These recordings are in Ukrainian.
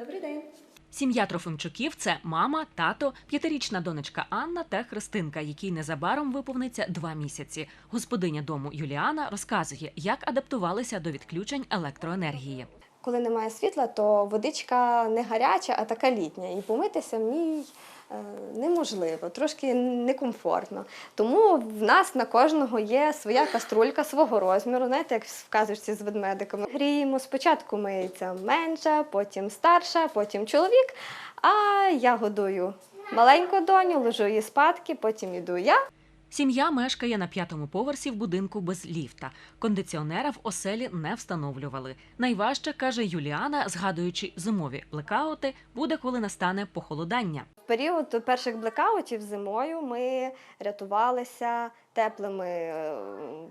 Добрий день. Сім'я Трофимчуків це мама, тато, п'ятирічна донечка Анна та Христинка, якій незабаром виповниться два місяці. Господиня дому Юліана розказує, як адаптувалися до відключень електроенергії. Коли немає світла, то водичка не гаряча, а така літня. І помитися в ній неможливо, трошки некомфортно. Тому в нас на кожного є своя каструлька свого розміру, знаєте, як в казочці з ведмедиками. Гріємо спочатку миється менша, потім старша, потім чоловік. А я годую маленьку доню, ложу її спадки, потім іду я. Сім'я мешкає на п'ятому поверсі в будинку без ліфта. Кондиціонера в оселі не встановлювали. Найважче каже Юліана, згадуючи зимові блекаути, буде, коли настане похолодання. В період перших блекаутів зимою ми рятувалися теплими е,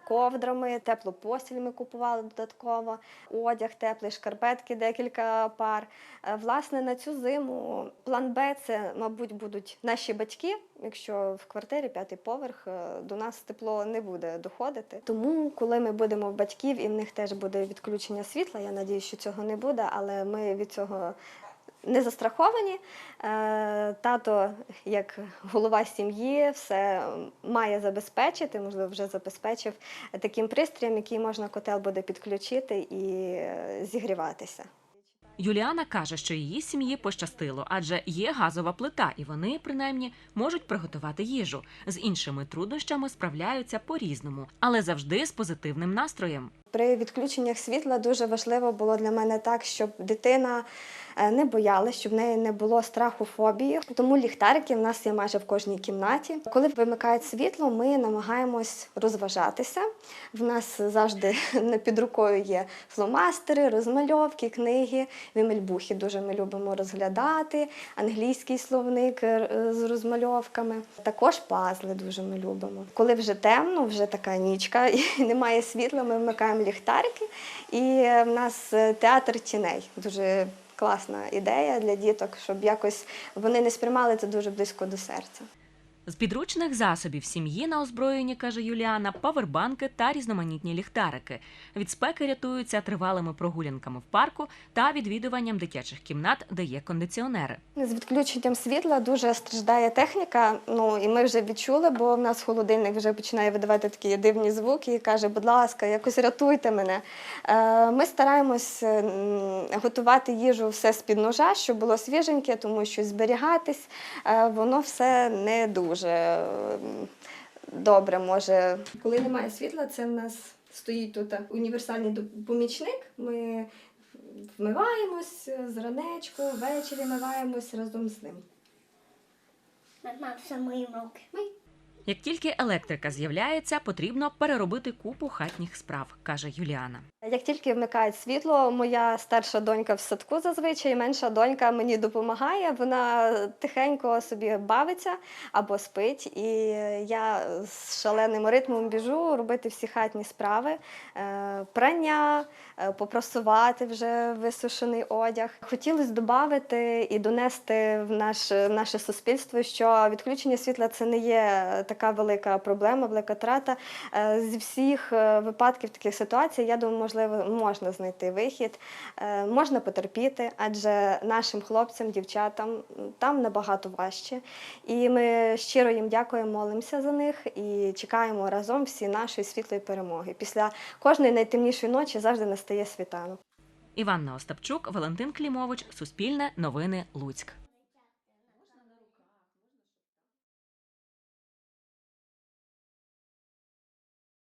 ковдрами, теплу постіль ми купували додатково, одяг теплий, шкарпетки, декілька пар. Е, Власне, на цю зиму план Б це, мабуть, будуть наші батьки. Якщо в квартирі п'ятий поверх е, до нас тепло не буде доходити. Тому, коли ми будемо в батьків і в них теж буде відключення світла, я надію, що цього не буде, але ми від цього не застраховані. Е, Тато, як голова сім'ї, все має забезпечити, можливо, вже забезпечив таким пристроєм, який можна котел буде підключити і е, зігріватися. Юліана каже, що її сім'ї пощастило, адже є газова плита, і вони, принаймні, можуть приготувати їжу. З іншими труднощами справляються по-різному, але завжди з позитивним настроєм. При відключеннях світла дуже важливо було для мене так, щоб дитина е, не боялась, щоб в неї не було страху фобії. Тому ліхтарики в нас є майже в кожній кімнаті. Коли вимикають світло, ми намагаємось розважатися. В нас завжди під рукою є фломастери, розмальовки, книги. Вімельбухи дуже ми любимо розглядати, англійський словник е, з розмальовками. Також пазли дуже ми любимо. Коли вже темно, вже така нічка і немає світла, ми вмикаємо ліхтарики. І в нас е, театр тіней. Дуже класна ідея для діток, щоб якось вони не сприймали це дуже близько до серця. З підручних засобів сім'ї на озброєнні, каже Юліана, павербанки та різноманітні ліхтарики. Від спеки рятуються тривалими прогулянками в парку та відвідуванням дитячих кімнат, де є кондиціонери. З відключенням світла дуже страждає техніка. Ну і ми вже відчули, бо в нас холодильник вже починає видавати такі дивні звуки і каже, будь ласка, якось рятуйте мене. Е, Ми стараємось готувати їжу все з-під ножа, щоб було свіженьке, тому що зберігатись е, воно все не дуже е, добре може. Коли немає світла, це в нас стоїть тут універсальний помічник. Ми вмиваємось зранечку, ввечері вмиваємось разом з ним. Мама, все мої руки. Як тільки електрика з'являється, потрібно переробити купу хатніх справ, каже Юліана. Як тільки вмикають світло, моя старша донька в садку зазвичай, менша донька мені допомагає. Вона тихенько собі бавиться або спить. І я з шаленим ритмом біжу робити всі хатні справи, Е, прання, е, попрасувати вже висушений одяг. Хотілося додати і донести в наш, в наше суспільство, що відключення світла це не є така велика проблема, велика трата. Е, Зі всіх е, випадків таких ситуацій, я думаю, можливо, можна знайти вихід, е, можна потерпіти, адже нашим хлопцям, дівчатам там набагато важче. І ми щиро їм дякуємо, молимося за них і чекаємо разом всі нашої світлої перемоги. Після кожної найтемнішої ночі завжди настає світанок. Іванна Остапчук, Валентин Клімович, Суспільне, Новини, Луцьк.